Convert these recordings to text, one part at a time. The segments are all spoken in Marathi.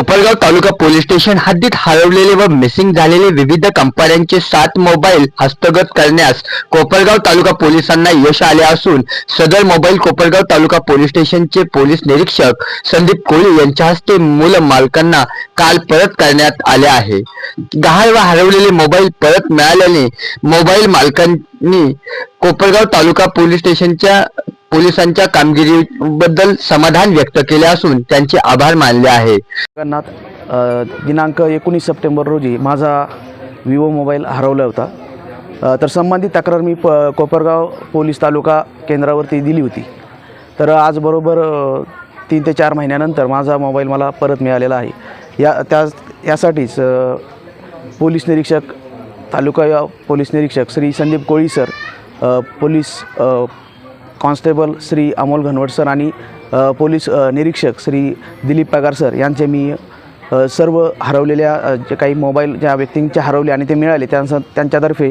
कोपरगाव तालुका पोलीस स्टेशन हद्दीत हरवलेले व मिसिंग झालेले विविध कंपन्यांचे सात मोबाईल हस्तगत करण्यास कोपरगाव तालुका पोलिसांना यश आले असून सदर मोबाईल कोपरगाव तालुका पोलीस स्टेशनचे पोलीस निरीक्षक संदीप कोळी यांच्या हस्ते मूल मालकांना काल परत करण्यात आले आहे. गहाळ व हरवलेले मोबाईल परत मिळाल्याने मोबाईल मालकांनी कोपरगाव तालुका पोलीस स्टेशनच्या पोलिसांच्या कामगिरीबद्दल समाधान व्यक्त केले असून त्यांचे आभार मानले आहे. जगन्नाथ दिनांक एकोणीस सप्टेंबर रोजी माझा विवो मोबाईल हरवला होता. तर संबंधित तक्रार मी प कोपरगाव पोलीस तालुका केंद्रावरती दिली होती. तर आज बरोबर तीन ते चार महिन्यानंतर माझा मोबाईल मला परत मिळालेला आहे. या त्या यासाठीच पोलीस निरीक्षक तालुका पोलीस निरीक्षक Shri Sandeep Koli sir police constable Shri Amol Ghanwat sir आणि पोलीस निरीक्षक श्री दिलीप पगार सर यांचे मी सर्व हरवलेल्या जे काही मोबाईल ज्या व्यक्तींचे हरवले आणि ते मिळाले त्यांचं त्यांच्यातर्फे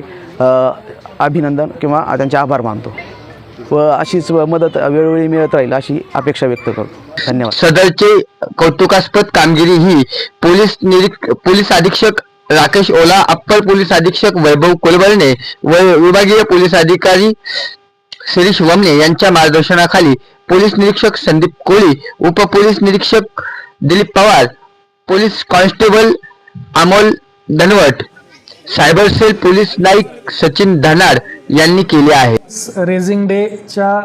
अभिनंदन किंवा त्यांचे आभार मानतो. व अशीच मदत वेळोवेळी मिळत राहील अशी अपेक्षा व्यक्त करतो. धन्यवाद. सदरचे कौतुकास्पद कामगिरी ही पोलीस निरीक पोलीस अधीक्षक राकेश ओला अप्पर पोलीस अधीक्षक वैभव कुलकर्णे व विभागीय पोलीस अधिकारी श्री शिवमने यांच्या मार्गदर्शनाखाली पोलीस निरीक्षक संदीप कोळी उपपोलीस निरीक्षक Dilip Pawar police constable Amol Dhanwat cyber cell police Naik Sachin Dhanad यांनी केले आहे. रेझिंग डेच्या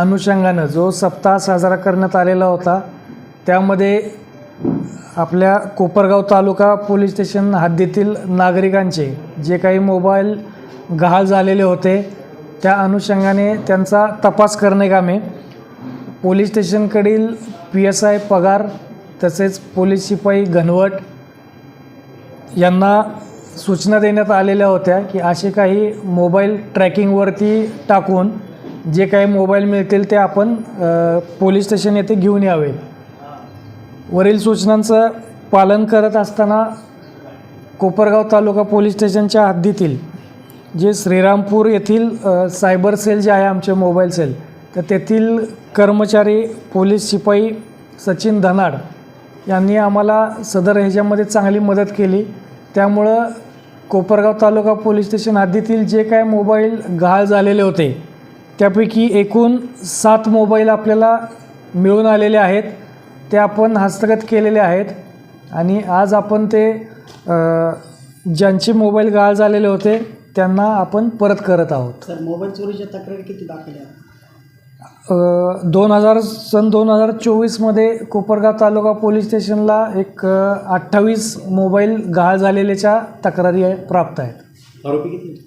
अनुषंगानं जो सप्ताह साजरा करण्यात आलेला होता त्यामध्ये आपल्या कोपरगाव तालुका पोलीस स्टेशन हद्दीतील नागरिकांचे जे काही मोबाईल गहाळ झालेले होते त्या अनुषंगाने त्यांचा तपास करणे कामे पोलीस स्टेशनकडील पी एस आय पगार तसेच पोलीस शिपाई घनवट यांना सूचना देण्यात आलेल्या होत्या की असे काही मोबाईल ट्रॅकिंगवरती टाकून जे काही मोबाईल मिळतील ते आपण पोलीस स्टेशन येथे घेऊन यावे. वरील सूचनांचं पालन करत असताना कोपरगाव तालुका पोलीस स्टेशनच्या हद्दीतील जे श्रीरामपूर येथील सायबर सेल जे आहे आमचे मोबाईल सेल तर तेथील कर्मचारी पोलीस शिपाई सचिन धनाड यांनी आम्हाला सदर ह्याच्यामध्ये चांगली मदत केली. त्यामुळं कोपरगाव तालुका पोलीस स्टेशन हद्दीतील जे काय मोबाईल गहाळ झालेले होते त्यापैकी एकूण सात मोबाईल आपल्याला मिळून आलेले आहेत. ते आपण हस्तगत केलेले आहेत आणि आज आपण ते ज्यांचे मोबाईल गहाळ झालेले होते त्यांना आपण परत करत आहोत. सर मोबाईल चोरीच्या तक्रारी किती दाखवल्या? दोन हजार सन दोन हजार चोवीसमध्ये कोपरगाव तालुका पोलीस स्टेशनला एक अठ्ठावीस मोबाईल गहाळ झालेल्याच्या तक्रारी आहे प्राप्त आहेत. आरोपी किती?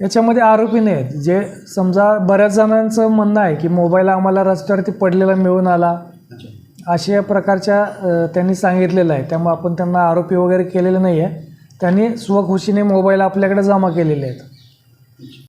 याच्यामध्ये आरोपी नाही आहेत. जे समजा बऱ्याच जणांचं म्हणणं आहे की मोबाईल आम्हाला रस्त्यावरती पडलेला मिळून आला. अशा प्रकारच्या त्यांनी सांगितलेलं आहे. त्यामुळे आपण त्यांना आरोपी वगैरे केलेले नाही आहे त्यांनी स्वखुशीने मोबाईल आपल्याकडे जमा केलेले आहेत.